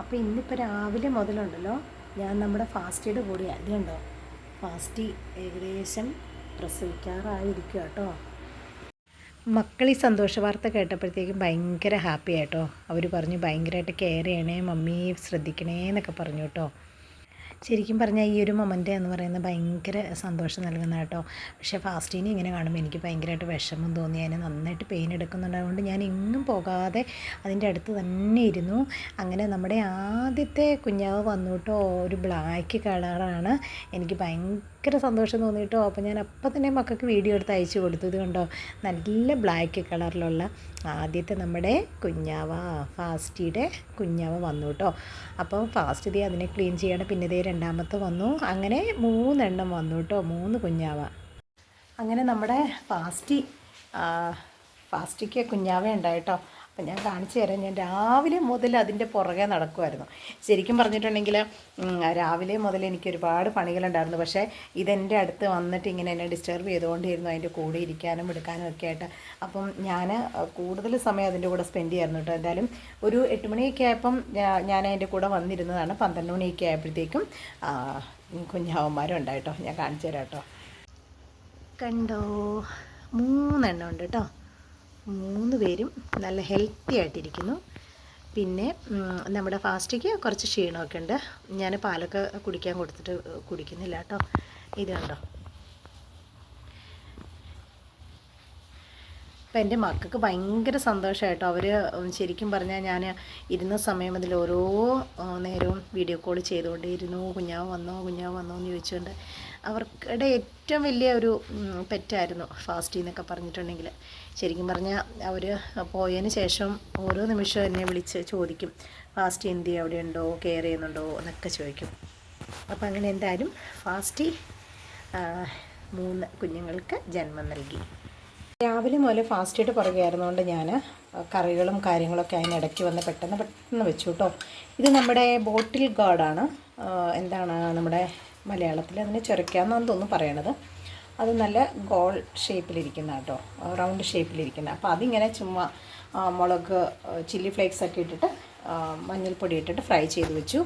അപ്പോൾ ഇന്നിപ്പോൾ രാവിലെ മുതലുണ്ടല്ലോ ഞാൻ നമ്മുടെ ഫാസ്റ്റിയുടെ കൂടെ അത് കണ്ടോ? ഫാസ്റ്റി ഏകദേശം പ്രസവിക്കാറായിരിക്കും കേട്ടോ. മക്കൾ ഈ സന്തോഷ വാർത്ത കേട്ടപ്പോഴത്തേക്കും ഭയങ്കര ഹാപ്പി ആയിട്ടോ? അവർ പറഞ്ഞു ഭയങ്കരമായിട്ട് കെയർ ചെയ്യണേ മമ്മി ശ്രദ്ധിക്കണേ എന്നൊക്കെ പറഞ്ഞു കേട്ടോ. ശരിക്കും പറഞ്ഞാൽ ഈ ഒരു മൊമെന്റ് എന്ന് പറയുന്നത് ഭയങ്കര സന്തോഷം നൽകുന്ന കേട്ടോ. പക്ഷേ ഫാസ്റ്റിനെ ഇങ്ങനെ കാണുമ്പോൾ എനിക്ക് ഭയങ്കരമായിട്ട് വിഷമം തോന്നി. അതിന് നന്നായിട്ട് പെയിൻ എടുക്കുന്നുണ്ടായതുകൊണ്ട് ഞാൻ എങ്ങും പോകാതെ അതിന്റെ അടുത്ത് തന്നെ ഇരുന്നു. അങ്ങനെ നമ്മുടെ ആദ്യത്തെ കുഞ്ഞാവ് വന്നുട്ടോ ഒരു ബ്ലാക്ക് കളറാണ് എനിക്ക് ഭയങ്കര സന്തോഷം തോന്നിയിട്ടോ അപ്പോൾ ഞാൻ അപ്പം തന്നെ മക്കൾക്ക് വീഡിയോ എടുത്ത് അയച്ചു കൊടുത്തു. ഇത് കണ്ടോ? നല്ല ബ്ലാക്ക് കളറിലുള്ള ആദ്യത്തെ നമ്മുടെ കുഞ്ഞാവ ഫാസ്റ്റിയുടെ കുഞ്ഞാവ വന്നു കേട്ടോ. അപ്പോൾ ഫാസ്റ്റ് ഇതേ അതിനെ ക്ലീൻ ചെയ്യണം. പിന്നെ ദേ രണ്ടാമത്തെ വന്നു. അങ്ങനെ മൂന്നെണ്ണം വന്നു കേട്ടോ. മൂന്ന് കുഞ്ഞാവ. അങ്ങനെ നമ്മുടെ ഫാസ്റ്റി ഫാസ്റ്റിക്ക് കുഞ്ഞാവ ഉണ്ടായിട്ടോ അപ്പം ഞാൻ കാണിച്ചു തരാം. ഞാൻ രാവിലെ മുതൽ അതിന്റെ പുറകെ നടക്കുമായിരുന്നു ശരിക്കും പറഞ്ഞിട്ടുണ്ടെങ്കിൽ രാവിലെ മുതൽ എനിക്ക് ഒരുപാട് പണികളുണ്ടായിരുന്നു. പക്ഷേ ഇതെന്റെ അടുത്ത് വന്നിട്ട് ഇങ്ങനെ എന്നെ ഡിസ്റ്റർബ് ചെയ്തുകൊണ്ടിരുന്നു. അതിന്റെ കൂടെ ഇരിക്കാനും എടുക്കാനും ഒക്കെ ആയിട്ട്. അപ്പം ഞാൻ കൂടുതൽ സമയം അതിന്റെ കൂടെ സ്പെൻഡ് ചെയ്യായിരുന്നു കേട്ടോ. എന്തായാലും ഒരു എട്ട് മണിയൊക്കെ ആയപ്പം ഞാൻ അതിന്റെ കൂടെ വന്നിരുന്നതാണ്. പന്ത്രണ്ട് മണിയൊക്കെ ആയപ്പോഴത്തേക്കും കുഞ്ഞാവന്മാരും ഉണ്ടായിട്ടോ ഞാൻ കാണിച്ചു തരാം കേട്ടോ. കണ്ടോ? മൂന്നെണ്ണം ഉണ്ട് കേട്ടോ. മൂന്ന് പേരും നല്ല ഹെൽത്തി ആയിട്ടിരിക്കുന്നു. പിന്നെ നമ്മുടെ ഫാസ്റ്റിക്ക് കുറച്ച് ക്ഷീണമൊക്കെ ഉണ്ട്. ഞാൻ പാലൊക്കെ കുടിക്കാൻ കൊടുത്തിട്ട് കുടിക്കുന്നില്ല കേട്ടോ. ഇത് കണ്ടോ? അപ്പം എന്റെ മക്കൾക്ക് ഭയങ്കര സന്തോഷമായിട്ടോ അവർ ശരിക്കും പറഞ്ഞാൽ ഞാൻ ഇരുന്ന സമയം അതിൽ ഓരോ നേരവും വീഡിയോ കോൾ ചെയ്തുകൊണ്ടേയിരുന്നു. കുഞ്ഞാവ് വന്നോ കുഞ്ഞാവ് വന്നോ എന്ന് ചോദിച്ചുകൊണ്ട് അവർക്കിടെ ഏറ്റവും വലിയ ഒരു പെറ്റായിരുന്നു ഫാസ്റ്റി എന്നൊക്കെ പറഞ്ഞിട്ടുണ്ടെങ്കിൽ ശരിക്കും പറഞ്ഞാൽ അവർ പോയതിന് ശേഷം ഓരോ നിമിഷവും എന്നെ വിളിച്ച് ചോദിക്കും ഫാസ്റ്റി എന്ത് അവിടെ ഉണ്ടോ? കെയർ ചെയ്യുന്നുണ്ടോ? എന്നൊക്കെ ചോദിക്കും. അപ്പോൾ അങ്ങനെ എന്തായാലും ഫാസ്റ്റി മൂന്ന് കുഞ്ഞുങ്ങൾക്ക് ജന്മം നൽകി. രാവിലെ മുതൽ ഫാസ്റ്റായിട്ട് പുറകെയായിരുന്നുകൊണ്ട് ഞാൻ കറികളും കാര്യങ്ങളൊക്കെ അതിനിടയ്ക്ക് വന്ന് പെട്ടെന്ന് പെട്ടെന്ന് വെച്ചു കേട്ടോ ഇത് നമ്മുടെ ബോട്ടിൽ ഗാർഡാണ്. എന്താണ് നമ്മുടെ മലയാളത്തിൽ അതിനെ ചെറുക്കാന്നാന്ന് തോന്നുന്നു പറയണത്. അത് നല്ല ഗോൾ ഷേപ്പിലിരിക്കുന്ന കേട്ടോ. റൗണ്ട് ഷേപ്പിലിരിക്കുന്ന. അപ്പോൾ അതിങ്ങനെ ചുമ്മാ മുളക് ചില്ലി ഫ്ലേക്സ് ഒക്കെ ഇട്ടിട്ട് മഞ്ഞൾപ്പൊടി ഇട്ടിട്ട് ഫ്രൈ ചെയ്ത് വെച്ചു.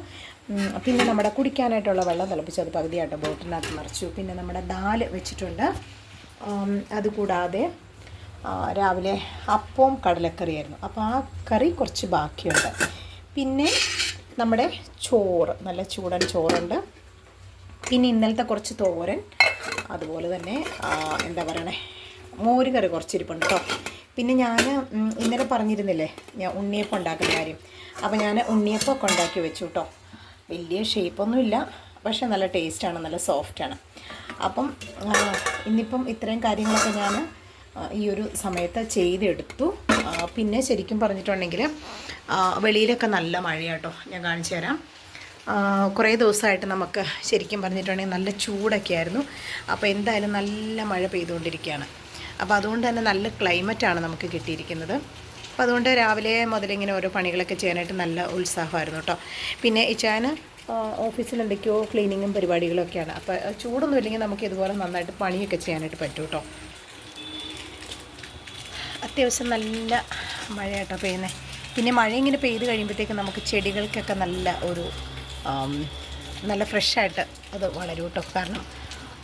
പിന്നെ നമ്മുടെ കുടിക്കാനായിട്ടുള്ള വെള്ളം തിളപ്പിച്ച് അത് പകുതിയായിട്ട് ബോട്ടിനകത്ത് നിറച്ചു. പിന്നെ നമ്മുടെ ദാൽ വെച്ചിട്ടുണ്ട്. അതുകൂടാതെ രാവിലെ അപ്പവും കടലക്കറിയായിരുന്നു. അപ്പോൾ ആ കറി കുറച്ച് ബാക്കിയുണ്ട്. പിന്നെ നമ്മുടെ ചോറ് നല്ല ചൂടൻ ചോറുണ്ട്. പിന്നെ ഇന്നലത്തെ കുറച്ച് തോരൻ അതുപോലെ തന്നെ എന്താ പറയണേ മോര് കറി കുറച്ചിരിപ്പുണ്ട് കേട്ടോ പിന്നെ ഞാൻ ഇന്നലെ പറഞ്ഞിരുന്നില്ലേ ഞാൻ ഉണ്ണിയപ്പം ഉണ്ടാക്കുന്ന കാര്യം. അപ്പോൾ ഞാൻ ഉണ്ണിയപ്പമൊക്കെ ഉണ്ടാക്കി വെച്ചു കേട്ടോ വലിയ ഷേപ്പൊന്നുമില്ല പക്ഷേ നല്ല ടേസ്റ്റാണ് നല്ല സോഫ്റ്റാണ് അപ്പം ഇന്നിപ്പം ഇത്രയും കാര്യങ്ങളൊക്കെ ഞാൻ ഈ ഒരു സമയത്ത് ചെയ്തെടുത്തു. പിന്നെ ശരിക്കും പറഞ്ഞിട്ടുണ്ടെങ്കിൽ വെളിയിലൊക്കെ നല്ല മഴയാട്ടോ ഞാൻ കാണിച്ചു തരാം. കുറേ ദിവസമായിട്ട് നമുക്ക് ശരിക്കും പറഞ്ഞിട്ടുണ്ടെങ്കിൽ നല്ല ചൂടൊക്കെ ആയിരുന്നു. അപ്പോൾ എന്തായാലും നല്ല മഴ പെയ്തുകൊണ്ടിരിക്കുകയാണ്. അപ്പോൾ അതുകൊണ്ട് തന്നെ നല്ല ക്ലൈമറ്റാണ് നമുക്ക് കിട്ടിയിരിക്കുന്നത്. അപ്പോൾ അതുകൊണ്ട് രാവിലെ മുതൽ ഇങ്ങനെ ഓരോ പണികളൊക്കെ ചെയ്യാനായിട്ട് നല്ല ഉത്സാഹമായിരുന്നു കേട്ടോ. പിന്നെ ഇച്ചാന് ഓഫീസിൽ എന്തൊക്കെയോ ക്ലീനിങ്ങും പരിപാടികളൊക്കെയാണ്. അപ്പോൾ ചൂടൊന്നും ഇല്ലെങ്കിൽ നമുക്ക് ഇതുപോലെ നന്നായിട്ട് പണിയൊക്കെ ചെയ്യാനായിട്ട് പറ്റും കേട്ടോ. അത്യാവശ്യം നല്ല മഴയാട്ടോ പെയ്യുന്നത് പിന്നെ മഴ ഇങ്ങനെ പെയ്ത് കഴിയുമ്പോഴത്തേക്ക് നമുക്ക് ചെടികൾക്കൊക്കെ നല്ല ഒരു നല്ല ഫ്രഷായിട്ട് അത് വളരും കേട്ടോ. കാരണം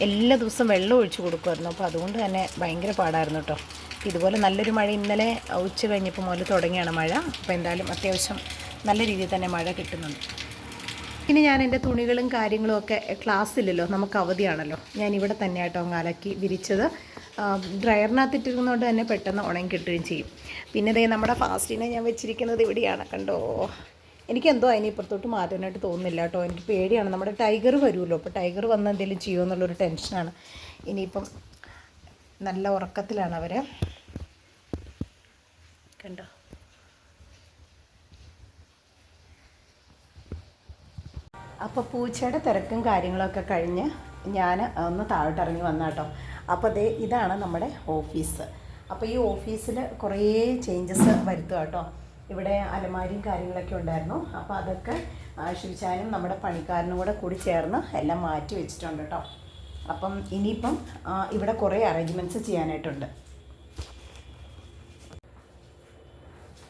എല്ലാ ദിവസവും വെള്ളം ഒഴിച്ചു കൊടുക്കുമായിരുന്നു. അപ്പോൾ അതുകൊണ്ട് തന്നെ ഭയങ്കര പാടായിരുന്നു കേട്ടോ. ഇതുപോലെ നല്ലൊരു മഴ ഇന്നലെ ഉച്ച കഴിഞ്ഞപ്പോൾ മുതൽ തുടങ്ങിയാണ് മഴ. അപ്പോൾ എന്തായാലും അത്യാവശ്യം നല്ല രീതിയിൽ തന്നെ മഴ കിട്ടുന്നുണ്ട്. ഇനി ഞാൻ എന്റെ തുണികളും കാര്യങ്ങളും ഒക്കെ ക്ലാസ്സില്ലല്ലോ. നമുക്ക് അവധിയാണല്ലോ. ഞാൻ ഇവിടെ തന്നെ അങ്ങ് അലക്കി വിരിച്ചത്. ഡ്രയറിനകത്തിട്ടിരുന്നതുകൊണ്ട് തന്നെ പെട്ടെന്ന് ഉണങ്ങി കിട്ടുകയും ചെയ്യും. പിന്നെ ദേ നമ്മുടെ ഫാസ്റ്റിനെ ഞാൻ വെച്ചിരിക്കുന്നത് ഇവിടെയാണ്. കണ്ടോ? എനിക്കെന്തോ അതിനെ ഇപ്പുറത്തോട്ട് മാറ്റാനായിട്ട് തോന്നുന്നില്ല കേട്ടോ. എനിക്ക് പേടിയാണ്. നമ്മുടെ ടൈഗർ വരുമല്ലോ. അപ്പോൾ ടൈഗർ വന്ന് എന്തെങ്കിലും ചെയ്യുമോ എന്നുള്ളൊരു ടെൻഷനാണ്. ഇനിയിപ്പം നല്ല ഉറക്കത്തിലാണ് അവർ കണ്ടോ? അപ്പോൾ പൂച്ചയുടെ തിരക്കും കാര്യങ്ങളൊക്കെ കഴിഞ്ഞ് ഞാൻ ഒന്ന് താഴോട്ട് ഇറങ്ങി വന്ന കേട്ടോ. അപ്പോൾ ദേ ഇതാണ് നമ്മുടെ ഓഫീസ്. അപ്പോൾ ഈ ഓഫീസിൽ കുറേ ചേഞ്ചസ് വരുത്തുക കേട്ടോ. ഇവിടെ അലമാരിയും കാര്യങ്ങളൊക്കെ ഉണ്ടായിരുന്നു. അപ്പോൾ അതൊക്കെ ശിവചാനും നമ്മുടെ പണിക്കാരനും കൂടെ കൂടി ചേർന്ന് എല്ലാം മാറ്റി വെച്ചിട്ടുണ്ട് കേട്ടോ. അപ്പം ഇനിയിപ്പം ഇവിടെ കുറേ അറേഞ്ച്മെന്റ്സ് ചെയ്യാനായിട്ടുണ്ട്.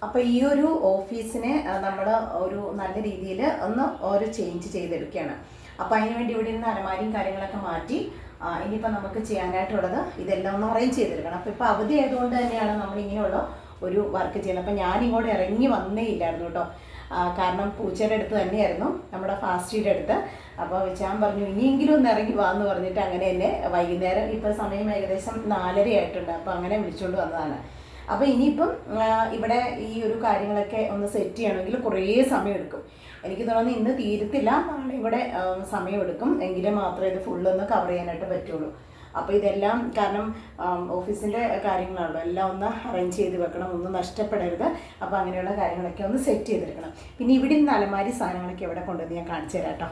അപ്പോൾ ഈ ഒരു ഓഫീസിനെ നമ്മൾ ഒരു നല്ല രീതിയിൽ ഒന്ന് ഒരു ചേഞ്ച് ചെയ്തെടുക്കുകയാണ്. അപ്പോൾ അതിന് വേണ്ടി ഇവിടെ ഇരുന്ന് അലമാരിയും കാര്യങ്ങളൊക്കെ മാറ്റി ഇനിയിപ്പോൾ നമുക്ക് ചെയ്യാനായിട്ടുള്ളത് ഇതെല്ലാം ഒന്ന് അറേഞ്ച് ചെയ്തെടുക്കണം. അപ്പോൾ ഇപ്പോൾ അവധി ആയതുകൊണ്ട് തന്നെയാണ് നമ്മൾ ഇങ്ങനെയുള്ള ഒരു വർക്ക് ചെയ്യുന്നത് അപ്പോൾ ഞാനിങ്ങോട്ട് ഇറങ്ങി വന്നേ ഇല്ലായിരുന്നു കേട്ടോ. കാരണം പൂച്ചയുടെ അടുത്ത് തന്നെയായിരുന്നു നമ്മുടെ ഫാസ്റ്റിയുടെ അടുത്ത്. അപ്പോൾ ഞാൻ പറഞ്ഞു ഇനിയെങ്കിലും ഒന്ന് ഇറങ്ങി വാന്ന് പറഞ്ഞിട്ട് അങ്ങനെ തന്നെ വൈകുന്നേരം ഇപ്പോൾ സമയം ഏകദേശം നാലര ആയിട്ടുണ്ട്. അപ്പോൾ അങ്ങനെ വിളിച്ചുകൊണ്ട് വന്നതാണ്. അപ്പോൾ ഇനിയിപ്പം ഇവിടെ ഈ ഒരു കാര്യങ്ങളൊക്കെ ഒന്ന് സെറ്റ് ചെയ്യണമെങ്കിൽ കുറേ സമയം എടുക്കും. എനിക്ക് തോന്നുന്നു ഇന്ന് തീരത്തില്ല നാളെ ഇവിടെ സമയമെടുക്കും എങ്കിലും മാത്രമേ ഇത് ഫുള്ളൊന്ന് കവർ ചെയ്യാനായിട്ട് പറ്റുള്ളൂ. അപ്പോൾ ഇതെല്ലാം കാരണം ഓഫീസിന്റെ കാര്യങ്ങളാണല്ലോ. എല്ലാം ഒന്ന് അറേഞ്ച് ചെയ്ത് വെക്കണം ഒന്നും നഷ്ടപ്പെടരുത്. അപ്പോൾ അങ്ങനെയുള്ള കാര്യങ്ങളൊക്കെ ഒന്ന് സെറ്റ് ചെയ്തെടുക്കണം. പിന്നെ ഇവിടെ നിന്ന് അലമാരി സാധനങ്ങളൊക്കെ എവിടെ കൊണ്ടുവന്ന് ഞാൻ കാണിച്ചു തരാം കേട്ടോ.